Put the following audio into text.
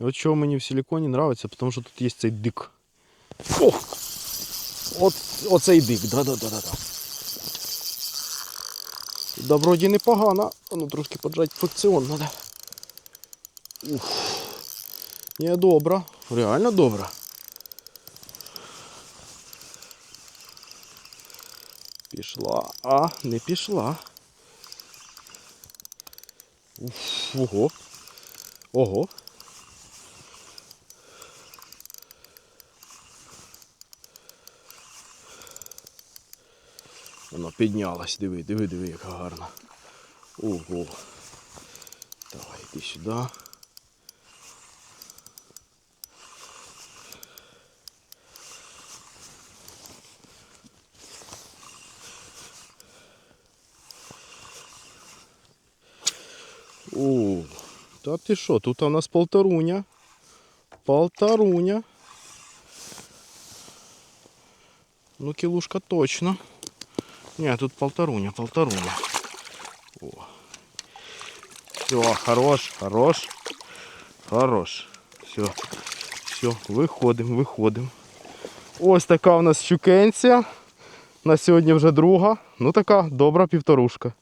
І от чого мені в силіконі подобається, тому що тут є цей дик. О! От, оцей дик, да-да-да-да. Да, вроді непогано. Ну трошки поджать фрикціон треба. Уф. Не добре. Реально добре. Пішла, а не пішла. Уф, ого. Ого. Вона піднялась, диви, диви, диви, яка гарна. Ого. Давай, йди сюди. О, та ти що, тут у нас полторуня. Полторуня. Ну, кілушка точно. Ні, тут полторуня, полторуня. О. Все, хорош, хорош. Хорош. Все. Все, виходимо, виходимо. Ось така у нас щукенція. На сьогодні вже друга. Ну така добра півторушка.